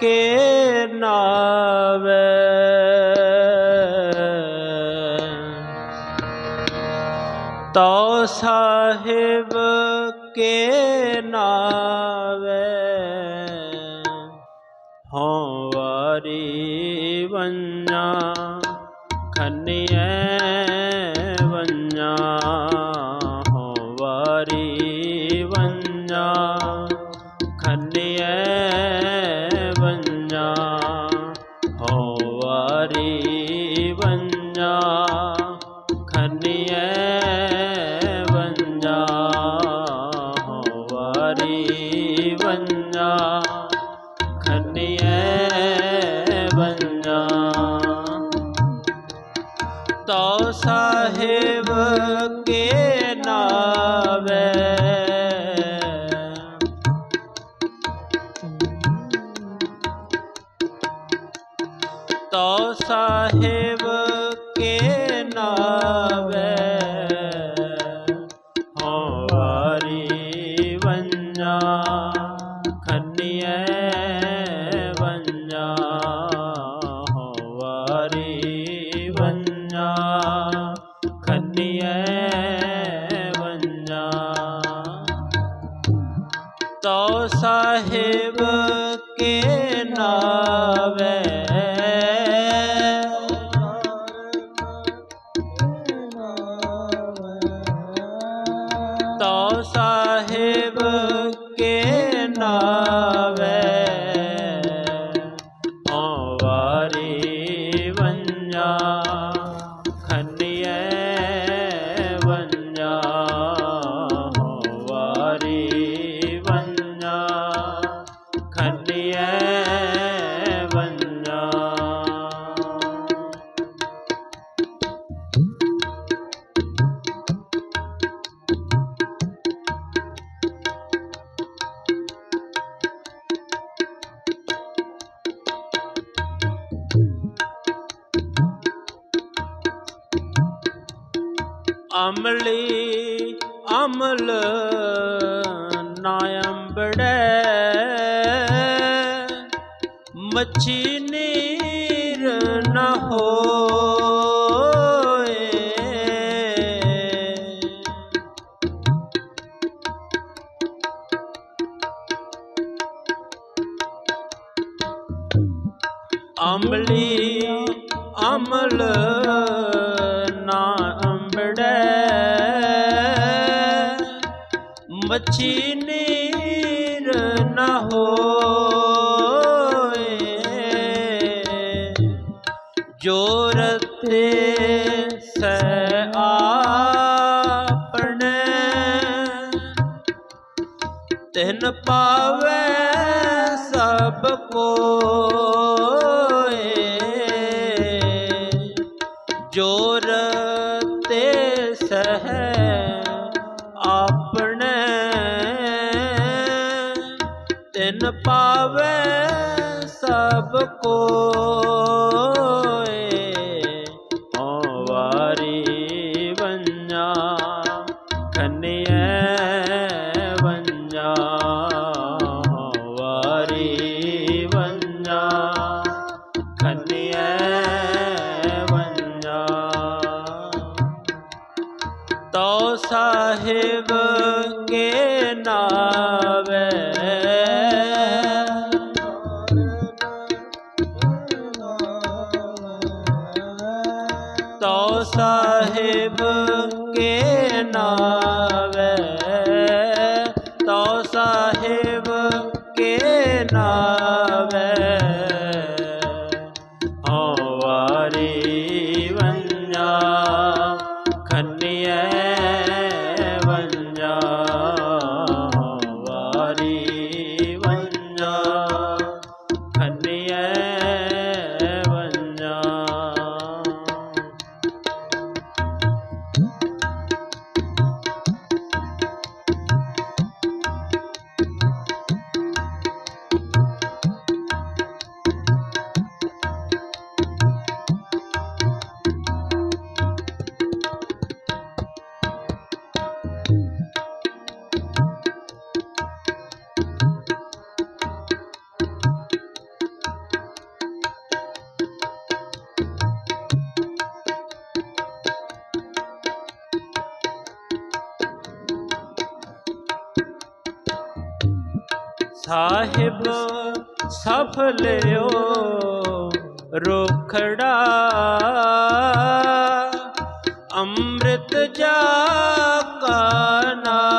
ਕੇ ਨਾਵੇ। ਤੋ ਸਾਹਿਬ ਕੇ ਨਾਵੇ। ਹਉ ਵਾਰੀ ਵੰਨਾ ਖੰਨੀਐ ਵੰਨਾ। ਹਉ ਵਾਰੀ ਵੰਨਾ। ਖੰਨੀਐ ਵੰਜਾ। ਤੋ ਸਾਹਿਬ ਕੇ ਨਾਵੇ। ਤੋ ਸਾਹਿਬ ਕੇ ਨਾਵੇ। ਵਾਰੀ ਵੰਜਾ। ਅਮਲੀ ਅਮਲ ਨਾ ਅੰਬੜੈ ਮੱਛੀ ਨੀਰ ਨ ਹੋਏ। ਅਮਲੀ ਅਮਲ ਮੱਛੀ ਨੀਰ ਨ ਹੋਏ। ਜੋਰਤੇ ਸੈ ਆਪਣੇ। ਤਿਨ ਪਾਵੇ ਸਭ ਕੋਏ ਵੰਜਾ ਵਾਰੀ ਵੰਜਾ। ਖੰਨੀਐ ਵੰਜਾ। ਤੋ ਸਾਹਿਬ ਕੇ ਨਾਵੇ। ਤੋ ਸਾਹਿਬ ਕੇ ਨਾਵੇ। ਸਾਹਿਬ ਸਫਲਿਓ ਰੋਖੜਾ। ਅੰਮ੍ਰਿਤ ਜਾ ਕਾ ਨਾਮ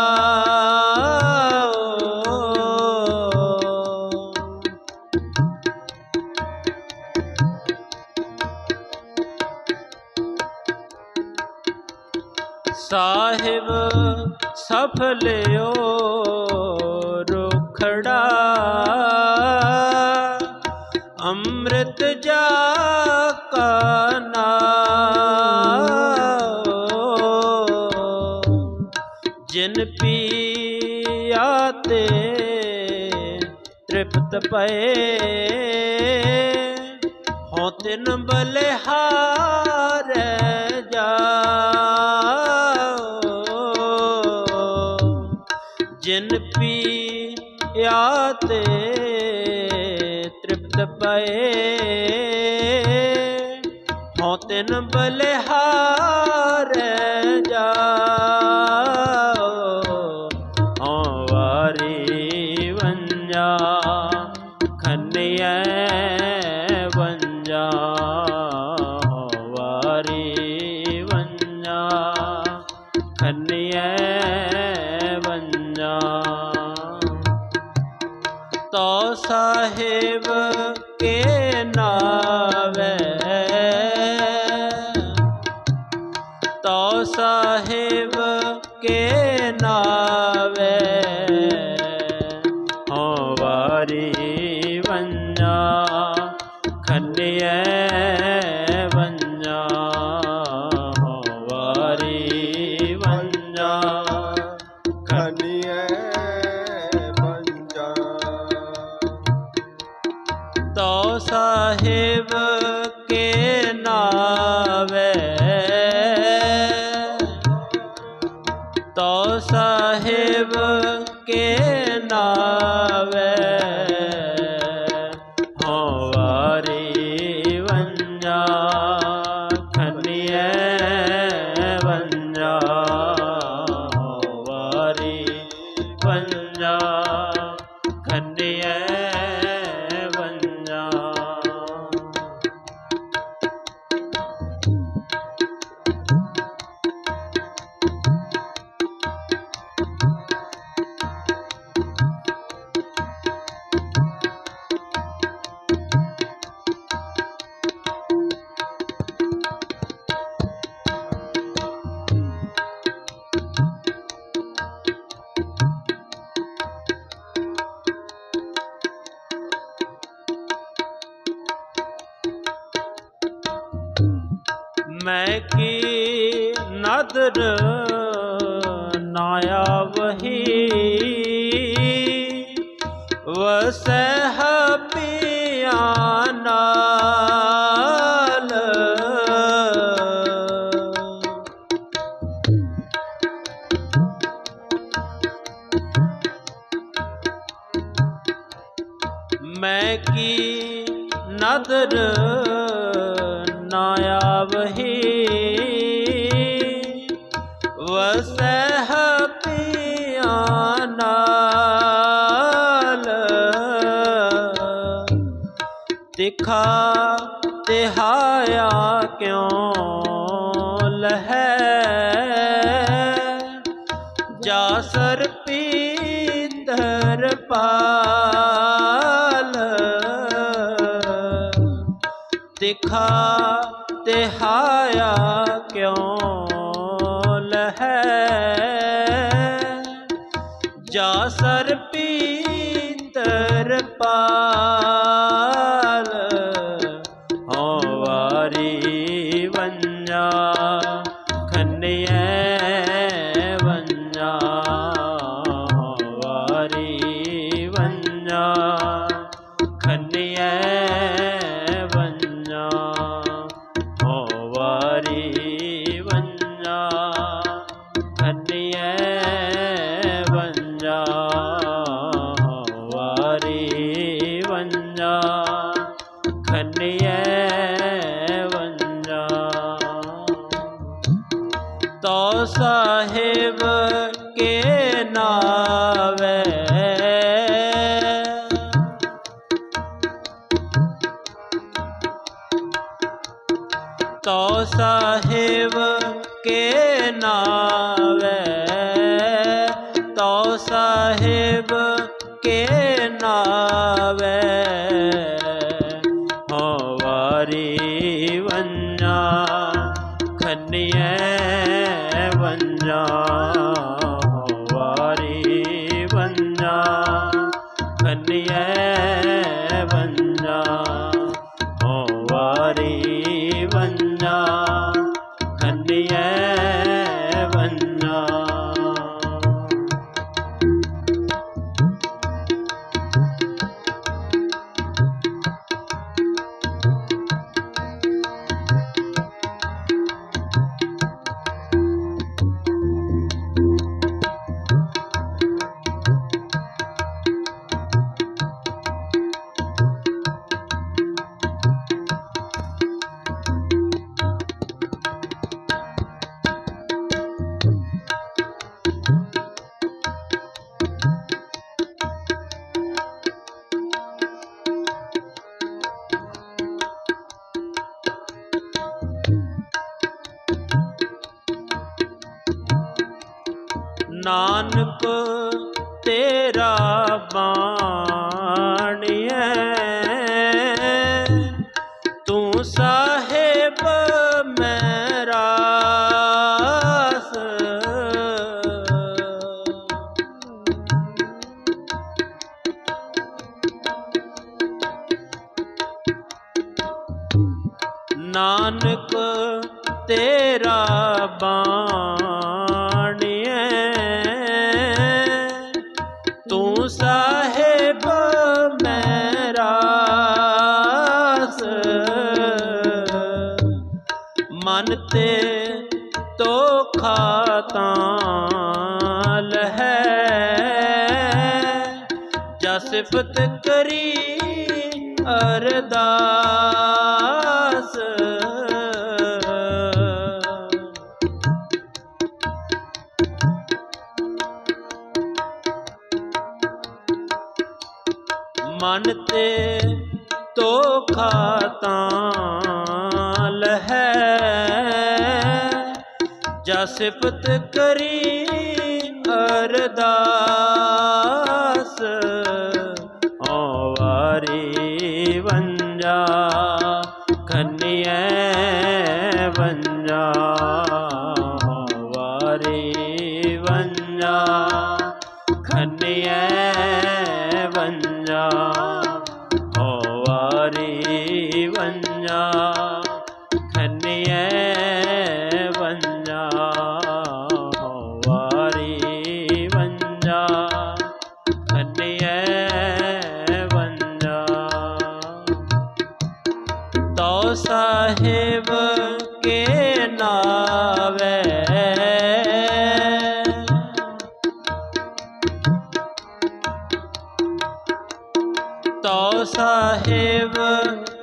ਸਾਹਿਬ ਸਫਲਿਓ ਰੁਖੜਾ ਅੰਮ੍ਰਿਤ ਜਾ ਕਾ ਨਾਮ ਜਿਨ ਪੀਆ ਤੇ ਤ੍ਰਿਪਤ ਪਏ, ਹਉ ਤਿਨ ਬਲਿਹਾਰ ਜਾਓ ਜਿਨ ਪੀਆ ਤੇ ਤ੍ਰਿਪਤ ਪਏ। ਹਉ ਤਿਨ ਬਲਿਹਾਰ ਸਾਹਿਬ ਕੇ ਨਾਵੇ। ਮੈਂ ਕੀ ਨਦਰ ਨਾਇਆ ਵਹੀ ਵਸਹ ਪਿਆ ਨਾਲ। ਮੈਂ ਕੀ ਨਦਰ ਨਾਇਆ ਵਹੀ ਵਸਹ ਪਿਆ ਨਾਲ। ਦਿਖਾ ਤਿਹਾਇਆ ਕਿਉ ਲਹੈ? ਜਾਸਰ ਪੀਤਰ ਪਾ ਦਿਖਾ ਤੇ ਹਾਇਆ ਤੋ ਸਾਹਿਬ ਕੇ ਨਾਵੇ। ਤੋ ਸਾਹਿਬ ਕੇ ਨਾਵੇ। ਤੋ ਸਾਹਿਬ ਕੇ ਨਾਵੇ। ਹੋ ਵਾਰੀ ਵੰਨਾ ਖੰਨਿਏ ਵੰਜਾ ਨਾਨਕ ਤੇਰਾ ਬਾਣੀਐ ਤੂੰ ਸਾਹਿਬ ਮੇਰਾ ਨਾਨਕ ਤੇਰਾ ਬਾਣੀਐ ਸਿਫਤ ਕਰੀ ਅਰਦਾਸ। ਮਨ ਤੇ ਤੋਖਾ ਤਾਂ ਲਹੈ। ਜਾ ਸਿਫਤ ਕਰੀ ਅਰਦਾਸ। ਵੰਜਾ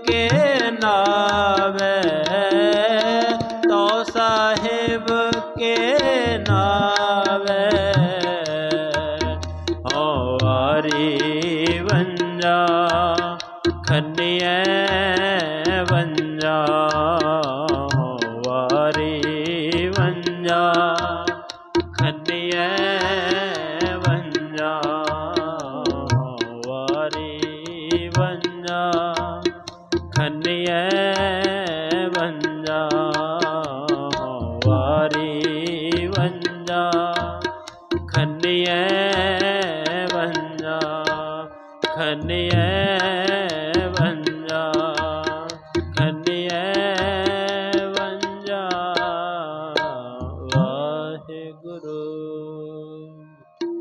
ਕੇ ਨਾਵੇ ਸਾਹਿਬ ਕੇ ਨਾਵੇ। ਹੋ ਆਰੀ ਵੰਜਾ ਖੰਨਿਐ ਹੋ ਆਰੀ ਵੰਜਾ ਵੰਜਾ। ਖੰਨਿਐ